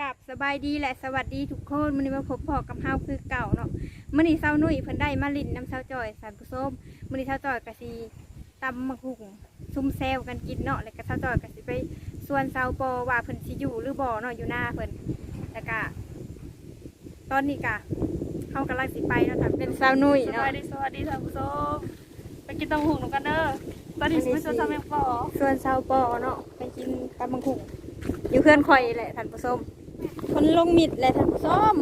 กับสบายดีและสวัสดีทุกคนมื้อนี้มาพบพอกับเฮาคือเก่าเนาะมื้อนี้เช้านุ่ยเพิ่นได้มาลินน้ำเช้าจอยสารผู้ส้มมื้อนี้เช้าจอยก็สิตำมะหุ่งซุ่มแซวกันกินเนาะแล้วก็เช้าจอยก็สิไปส่วนเช้าปอว่าเพิ่นสิอยู่หรือบ่เนาะอยู่หน้าเพิ่นแล้วก็ตอนนี้ก็เฮากำลังสิไปเนาะถ้าเป็นเช้านุ่ยสเนาะ วัสดีสวัสดีท่านผู้ชมไปกินตังหุ่นกันเด้อตอนนี้สิไปสวนสามแมงปอส่วนเช้าปอเนาะไปกินตำมะหุ่งอยู่เพื่อนข่อยแหละท่านผู้ชม คนลงมิดแหละท่านผู้ชม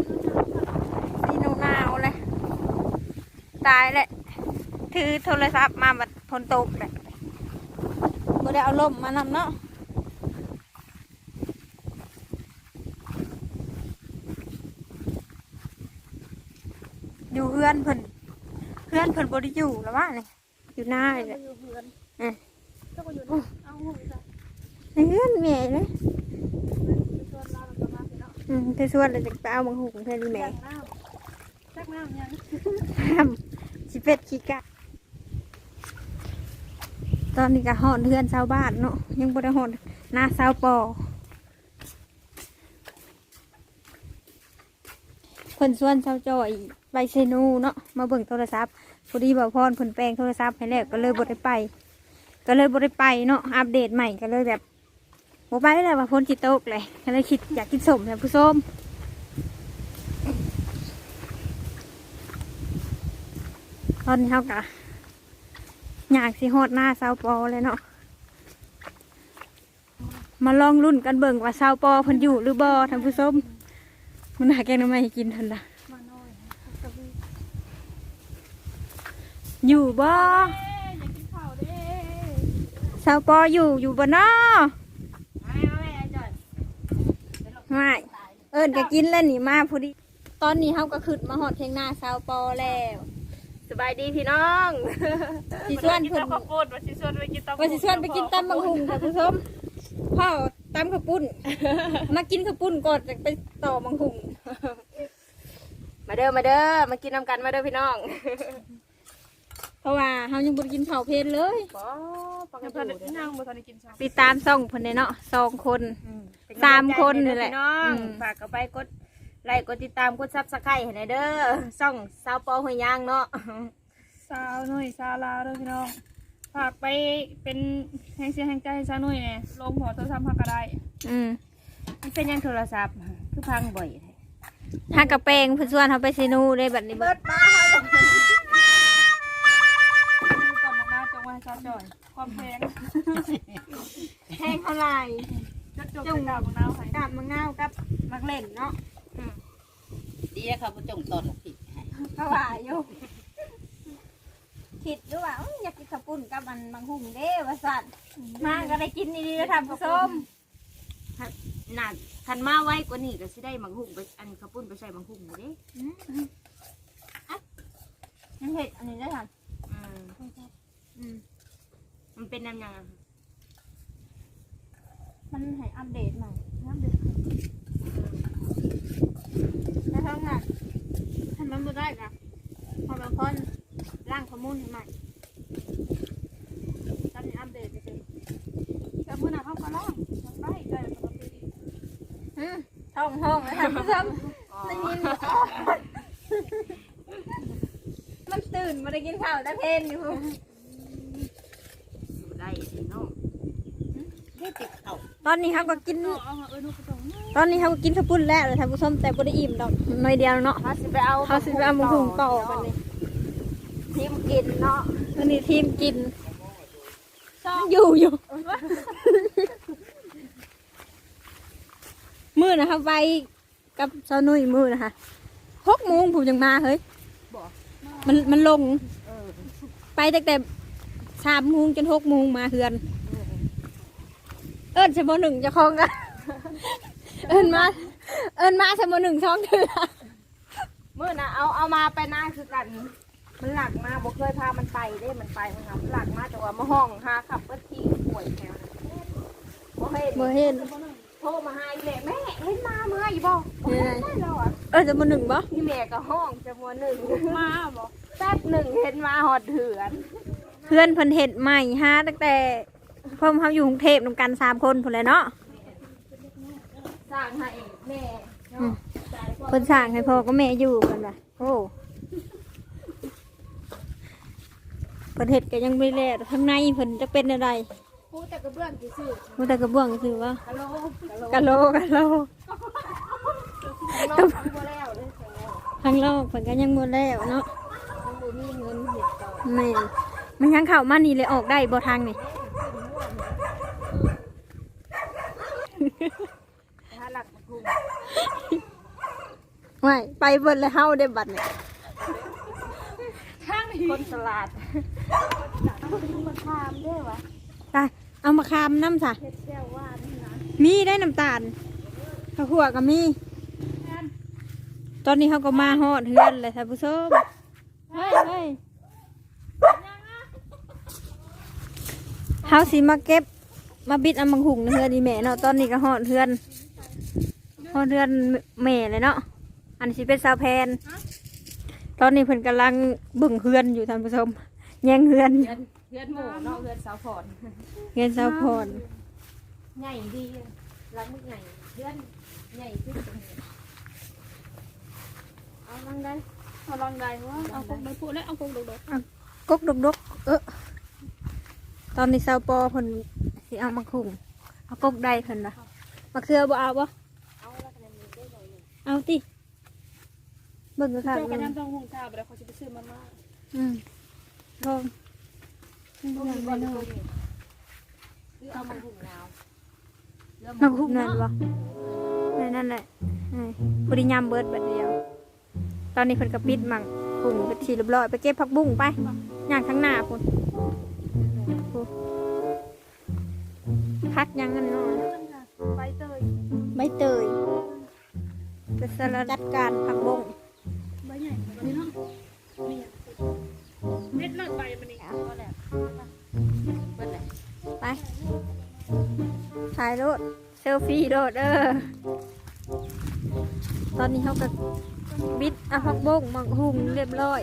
สีหนาวๆเลย ตายแหละถือโทรศัพท์มาบัดพนตกเลยบ่ได้เอาล่มมานำเนาะอยู่เพื่อนเพิ่นเพื่อนเพิ่นบ่ได้อยู่แล้วว่านี่อยู่หน้าเลยเจ้าอยู่เพื่อนอืมเจ้าก็อยู่นี่เอาหุ่นจ้ะในเพื่อนแม่เลย ไปชวนเราแล้วก็มาสิเนาะ อืมไปส่วนเลยจะไปเอามังหุงเพื่อนนี่แม่แจกน้ำแจกน้ำยังทำสิเป็ดขี้กะตอนนี้ก็หอนเพื่อนชาวบ้านเนาะยังบ่ได้หอนหน้าชาวปอคนส่วนชาวจอยไปเซนูเนาะมาเบิ่งโทรศัพท์พอดีบอกพรผลแปลงโทรศัพท์ให้แล้วก็เลยบ่ได้ไป ก็เลยบ่ได้ไปเนาะอัปเดตใหม่ก็เลยแบบ บ่ไปแล้วว่าพ้นจิตตกเลยก็เลยคิดอยากกินสมแต่ผู้ส้มตอนนี้เขากะอยากสิฮอดหน้าซาปอเลยเนาะมาลองรุ่นกันเบิ่งว่าซาปอเพิ่นอยู่หรือบ่ท่านผู้ชมมันหาแกงน้ำไม้กินทันละอยู่บ่เอ้ยอยากกินข้าวเซาปออยู่อยู่บ่เนาะ ไม่เอาแม่จอย ไม่เอิ้นก็กินแล้วนี่มาพอดี ตอนนี้เฮาก็ขึ้นมาฮอดเทียงหน้าซาวปอแล้วสบายดีพี่น้องสิชวนกินเพิ่นตำข้าวปุ้นว่าสิชวนไปกินตำว่าสิชวนไปกินตำบังหุงท่านผู้ชมพ่อตำข้าวปุ้น มากินข้าวปุ้นก่อนจะไปต่อบังหุงมาเด้อมาเด้อมากินน้ำกันมาเด้อพี่น้อง เพราะว่าเขายังบ่ได้กินข้าวเพลนเลยบ่ปังกันอยู่นั่งบ่ทันได้กินข้าวติดตามส่องเพิ่นเนาะสองคน สามคนนี่แหละพี่น้องอืม ฝากก็ไปกดไลค์กดติดตามกดซับสไครต์ให้หน่อยเด้อซ่องสาวปอหวยยางเนาะสาวหน่อยสาวลาวเด้อพี่น้องฝากไปเป็นแห่งเสียงแห่งใจให้สาวหน่อยเนี่ยลงหัวโทรศัพท์พักก็ได้อืมมันเป็นหยังโทรศัพท์คือพังบ่อยแท้ถ้ากระเปงเพิ่นชวนเขาไปซีนูได้แบบนี้เบิดก่อนมาจงไว้ซาจอย ความแพงแพงเท่าไหร่ จะจบเป็นดาวของนาวไห้กับมะนาวกับมักเล่นเนาะดีแล้วครับจงตอนผิดให้เขาว่าอยู่คิดดูว่าอื้ออยากกินข้าวปุ้นกับมันมังหุงเด้ว่าสั่นมาก็ได้กินดีๆแล้วท่านผู้ชมน่าคันมาไว้กว่านี้ก็สิได้มังหุ่งไปอันข้าวปุ้นไปใส่มังหุ่งอยู่เด้อืมอะยังเห็ดอันนี้ได้ทันอืมอืมมันเป็นน้ำยังอะ มันให้อัปเดตใหม่อัปเดตในห้องน่ะทำมันบ่ได้กะพอบางคนร่างข้อมูลให้ใหม่ตอนนี้อัปเดตไปสิแต่เมื่อหน้าเขาก็ล่างไปได้ปกติอืมท้องห้องแล้วท่านผู้ชมได้ยินบ่มันตื่นมาได้กินข้าวแต่เพลนอยู่อยู่ได้พี่น้อง ได้ติดเข่า ตอนนี้เขาก็กิน เอาเอาเอ้ยนุกกระจงตอนนี้เขาก็กินข้าวปุ้นแล้วเลยท่านผู้ชมแต่บ่ได้อิ่มดอกหน่อยเดียวเนาะเขาสิไปเอาเขาสิไปเอาหมูหุงต่อกันนี่ทิมกินเนาะวันนี้ทีมกินอยู่อยู่มือนะคะไปกับเจ้านุ่ยมือนะคะหกโมงผมยังมาเฮ้ยมันมันลงไปตั้งแต่สามโมงจนหกโมงมาเฮือน เอิญเฉพาะหนึ่งจะคลองกันเอิญมา เอิญมาเฉพาะหนึ่งช่องเถือมื่อน่ะเอาเอามาไปหน้าคือกัน มันหลักมาบ่เคยพามันไปเด้มันไปมันครับหลักมาแต่ว่ามาห้องหาขับรถที่ป่วยแถวนั้นบ่เห็นเมื่อเห็นโทรมาหาอีแม่แม่เห็นมาเมื่ออยู่บ่บ่เห็นได้แล้วอะเอิญเฉพาะหนึ่งปะพี่แม่ก็ห้องจำนวนหนึ่งมาบอกแป๊บหนึ่งเห็นมาหอดเถือน เพื่อนเพิ่นเห็ดใหม่ฮะตั้งแต่ พ่อเขาอยู่กรุงเทพนำกันสามคนพุ่นเลยเนาะสร้างให้แม่อืมเนาะจ่ายความเพิ่นสร้างให้พ่อก็แม่อยู่เพิ่นว่าโอ้เพิ่นเฮ็ดก็ยังบ่ได้แล้วข้างในเพิ่นจะเป็นอะไรพูดแต่กระเบื้องที่ซื้อมันแต่กระเบื้องคือว่ากะโหลกะโหลกะโหลกะโหลน้องทำบ่แล้วเลยใส่แล้วข้างนอกเพิ่นก็ยังบ่แล้วเนาะยังบ่มีเงินเฮ็ดต่อแม่นมันยังเข้ามานี่เลยออกได้บ่ทางนี่ ถ้าหลักมาคุม ไม่ไปเบิดแล้วเฮาได้บัดนี่คนตลาดมาทามด้วยวะไปเอามาคามน้ำซะเฮ็ดแก้วหวานนี่นะมีได้น้ำตาลข้าวหัวก็มี ตอนนี้เขาก็มาฮอดเฮือนเลยท่านผู้ชมเฮ้ยเฮ้ยเฮาสิมาเก็บมาบิดเอามังหุงในเฮือนดีแม่เนาะตอนนี้ก็ฮอดเฮือนฮอดเฮือนแม่เลยเนาะ อันนี้สิเป็นสาวแพน ตอนนี้เพิ่นกำลังเบึ่งเฮือนอยู่ท่านผู้ชม แย่งเฮือนอยู่เพื่อนเพื่อนหมู่เนาะเพื่อนสาวพรเฮือนสาวพรใหญ่ดีรักมึกใหญ่เพื่อนใหญ่ขึ้นตรงนี้เอาลังได้เอาลองได้ว่าเอาคงไม่พูดแล้วเอาคงดกกกดกดกเออตอนนี้สาวปอเพิ่นสิเอามังคุงเอากกได้เพิ่นนะมะเขือบ่เอาบ่เอาแล้วคะแนนมีได้หน่อยหนึ่งเอาติ เบิ่งก็ๆค่ะเจ้ากันเบิ่งยำต้องหุงข้าวไปแล้วเขาจะไปซื้อมาม่าอืมลองพวกนี้บอลลูนหรือเอามันหุ่นยาวเริ่มมังคุงนั่นบ่นั่นนั่นแหละเอ้ยบ่ได้ยามเบิดบัดเดียว ตอนนี้เพิ่นก็ปิดมังคุงก็ทีเรียบร้อยไปเก็บผักบุ้งไปย่างข้างหน้าพุ่นพุ่นพักยังกันเนาะใบเตยใบเตยจะสารจัดการผักบง ถ่ายรถเซลฟี่รถเออ ตอนนี้เขาก็บิดเอาผักบงมังหุงเรียบร้อย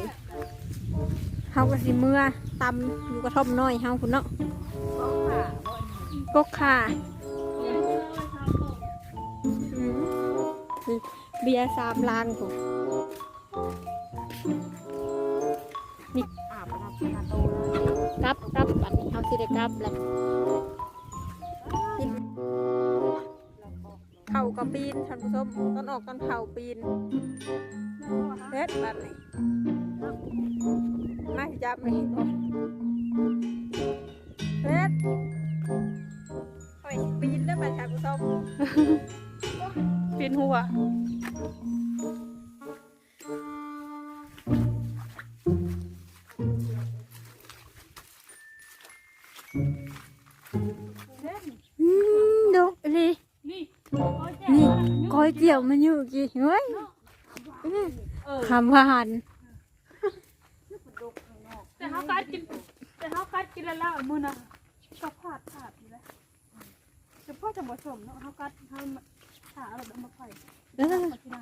เขาก็สิเมื่อตำอยู่กระท่อมน้อยเฮาคุณเนาะก็ค่ะบอลกกค่ะอืมเบียร์สามลางผมอาบน้ำนาโตเลยกลับกลับบัดนี้เขาสิได้กลับแหละ กับปีนท่านผู้ชมต้นออกต้นเข่าปีนเฮ็ดบัดนี้มาจับไม่ก่อเฮ็ดโอยปีนได้ไหมท่านผู้ชมปีนหัว ก้อยเกี่ยวมันอยู่กี่เฮ้ยอืมคำหวานแต่เขาคัดกิน แต่เขาคัดกินแล้วแล้วมือนะชอบพลาดพลาดอยู่แล้วแต่พ่อจะผสมเนาะเขาคัดเขาขาเอาแบบมาไข่เออมาทีละ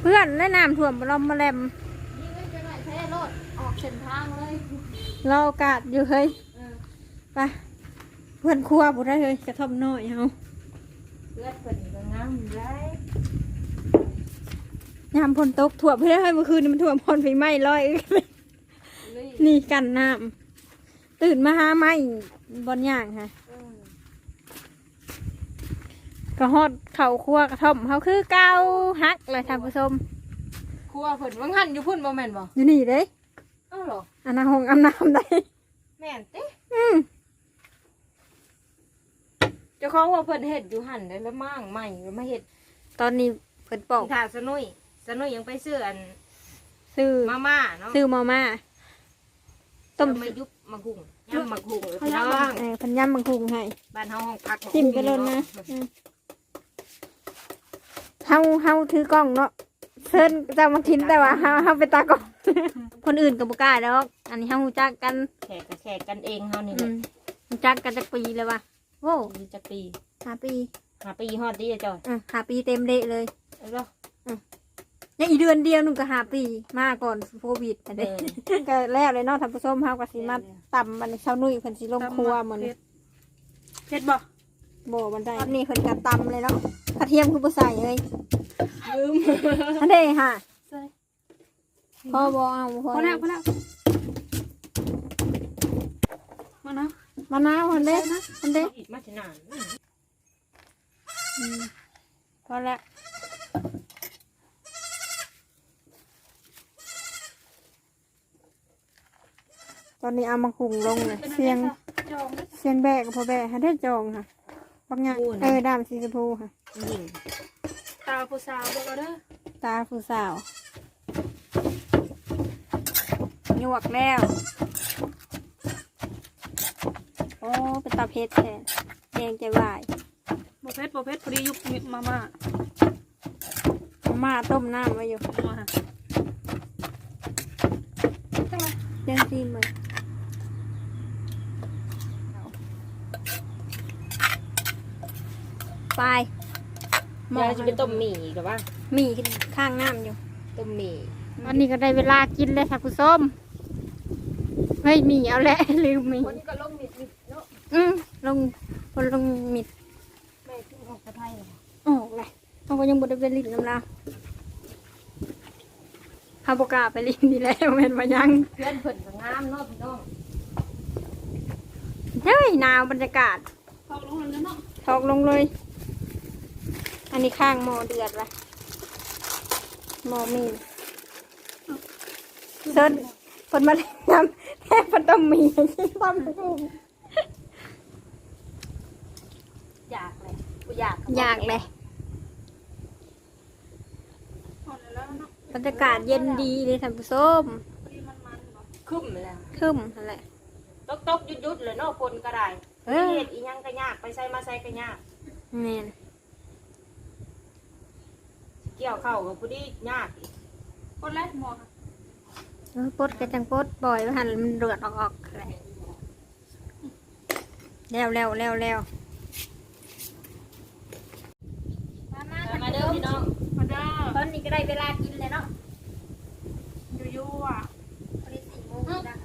เพื่อนและน้ำท่วมลมมาแลมยิงไว้จะหน่อยแท้รถออกเส้นทางเลยรอโอกาสอยู่เฮ้ยเออไปเพื่อนครัวบุได้เฮ้ยกระท่อมน้อยเฮา เลือดเปิดก็งามได้ยามฝนตกถ่วมเพื่อให้เมื่อคืนนี้มันถ่วมพรไฟไหม้ลอย เลยนี่กันน้ำตื่นมาหาไหม้บนย่างค่ะ เออก็ฮอดเข่าครัวกระท่อมเขาคือเก้าฮักเลยท่านผู้ชมครัวเพิ่นวังหันอยู่พุ่นบ่แม่นบ่อยู่นี่เด้เอ้าเหรออันนาหงอำน้ำได้ แม่นติอืมเจ้าของว่าเพิ่นเฮ็ดอยู่หันได้แล้วมั่งใหม่แล้วมาเฮ็ดตอนนี้เพิ่นปอกถ้าสนุยสนุยยังไปซื้ออันซื้อมาม่าเนาะซื้อมาม่าต้มแล้วมายุบมาหุงย่ำมาหุงเลยพี่น้องเออเพันยำมังคุงให้บ้านเฮาห้องพักจิ้มไปเลยนะอืมเฮาเฮาถือกล้องเนาะเชิญเจ้ามากินแต่ว่าเฮาเฮาไปตากล้องคนอื่นก็บ่กล้าดอก อันนี้เฮารู้จักกันแขกกับแขกกันเองเฮานี่แหอืละมรู้จักกันจักปีแล้วว่ะ โว้มีจักปีหาปีหาปีฮอดดีอะจอยอะหาปีเต็มเดะเลยเอาเด้อยังอีกเดือนเดียวหนึงก็หาปีมาก่อนโควิดอันเอนี้อ ก็แล้วเลยเนาะท่านผู้ชมเฮาก็สิมาตำมันเช้านุ่ยเพิ่นสิลงครัวมื้อนี้เผ็ดบ่บ่บันไดตอนนี้เพิ่นก็ตำเลยเนาะกระเทียมคือบ่ใส่เลยลืมอันเด้ค่ะใส่พ่อบ่เอาพ่อพอแล้วพอแล้วมานะ มะนาวอันเด้อันเด้อีกมาชนานอืมพอแล้วตอนนี้เอามาคุงลงเลยเสียงจองด้วยเสียงแบกกับพอแบกให้ได้จองค่ะบางอย่างเออดามสีชมพูค่ะยิงตาผู้สาวบอกเอาเด้อตาผู้สาวหยวกแล้ว โอ้เป็นตาเพชรแทนแดงใจวายบ่เพชรบ่เพชรพอดียุคมิมาม่ามาม่าต้มน้ำไว้อยู่มาฮะเลี้ยงซีมเลยไปหมยาอยจะเป็นต้มหมี่กับว่าหมี่ข้างน้ำอยู่ต้มหมี่อันนี้ก็ได้เวลากินเลยค่ะคุณส้มเฮ้ยหมี่เอาแล้วลืมหมี่คนก็ลงมิดมิดเนาะ อืมลงคนลงมิดแม่ที่ออกกระไทยเหรอออกเลยเขาก็ยังบไดไปลิ้นน้ำลาวฮาบกล้าไปลิ้นดีแล้วแม่นมายังเพื่อนเพิ่นก็งามเนาะพี่น้องเฮ้ยหนาวบรรยากาศเข้าลงแล้วเนาะทอกลงเลย อันนี้ข้างหม้อเดือดละหม้อมีเซิร์นเพิ่นมาเล่นน้ำแค่เพิ่นต้องมีที่ปั้มกุ้ง อยาก เลยกูอยากอยากเลยเข้าแล้วเนาะบรรยากาศเย็นดีเลยท่านผู้ชมพอดีมันมันๆเนาะคุ้มเลยคึมนั่นแหละ ตกตกยุดยุดเลยเนาะคนก็ได้เออ เฮ็ดอีหยังก็ยากไปใส่มาใส่ก็ยากแม่นเกี่ยวเข้ากับผู้ดียากอีกคนแรกหมอค่ะเออปดกระจังปดบ่อยว่าหันมันเดือดออกออกอะไรแล้วแล้วแล้วแล้วมามา มาเด้อ พี่น้องมาเด้อตอนนี้ก็ได้เวลากินแล้วเนาะยู่ๆอะพอดีสี่โมงแล้ว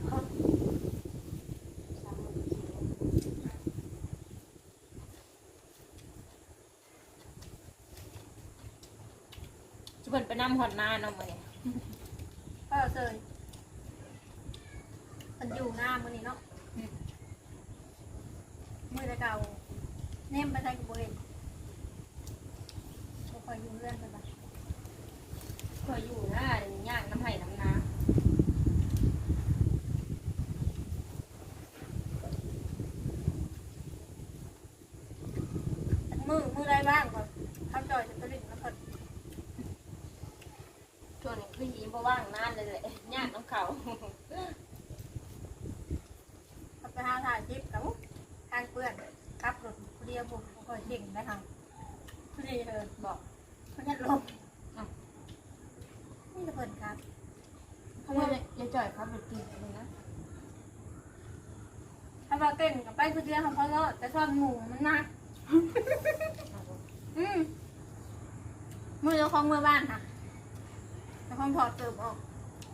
ชุบเพิ่นไปนำหอดนาเนาะมื้อนี้เออเซยมันอยู่หน้ามือนี้เนาะมือตะเก่าเนมไปใส่กระเบนบ่คอยอยู่เรื่องกันปะ เคยอยู่นะยากน้ำไห้น้ำนา มือมือไรบ้างก่อนทำจอยจะตลิ่งแล้วก่อน ช่วงนี้คือหิมบ่ว่างนานเลยแหละยากน้ำเขา ทำไปหาถ่ายคลิปกับทางเพื่อนครับรถผู้เดียวผมบ่คอยเก่งได้ทางผู้ดีเออบอกเขาจะลงนี่จะ เปิดครับเขาว่าอย่าจ่อยครับรถกินเลยนะถ้าเราเต้นกับไปผู้เดียวเขาเพราะว่าแต่ชอบหมูมันหนักอืมมือเจ้าของเมื่อบ้านค่ะเจ้าของถอดเกิบออก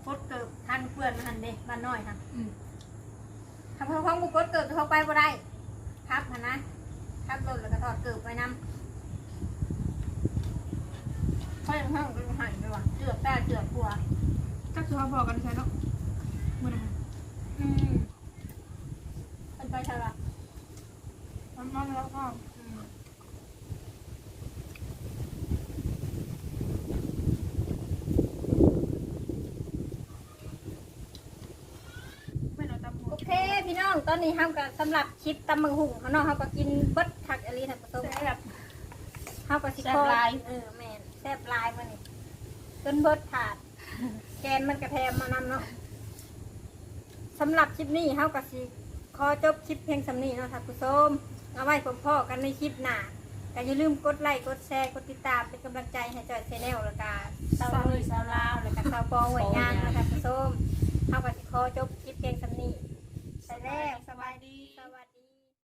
กดเกิบทันเพื่อนมาหันเด็บ้านน้อยค่ะทำเจ้าของบุกดเกิบเจ้าของไปบ่ได้ครับหันนะครับรถแล้วก็ถอดเกิบไปนำค่อยห้องไป หันไปว่ะเจือกได้เจือกกลัวจักสุภาพบอกกันใช่เนาะมื้อนั้นอืมเป็นไปใช่ปะมันมันแล้วก็อืมไม่เอาตามหัวโอเคพี่น้องตอนนี้ห้ามกับสำหรับคลิปตำมังหุ่งเขาเนาะเขาก็กินเบิดผักอะไรทั้งผสมแซ่บเขาก็สิคอเออแม่นแซ่บลายมานี่ จนเบิดถาด แกนมันกระแทมมานำเนาะสำหรับคลิปนี้เขาก็สิขอจบคลิปเพียงสำนี้เนาะท่านผู้ชมเอาไว้พบพ่อกันในคลิปหน้าแต่อย่าลืมกดไลค์กดแชร์กดติดตามเป็นกำลังใจให้จอยเซนลแล้วก็สาวนุ่ยสาวลาวแล้วก็สาวปองหวยงานเนาะท่านผู้ชมเขาก็สิขอจบคลิปเพียงสำนี้ไปแล้วสบายดี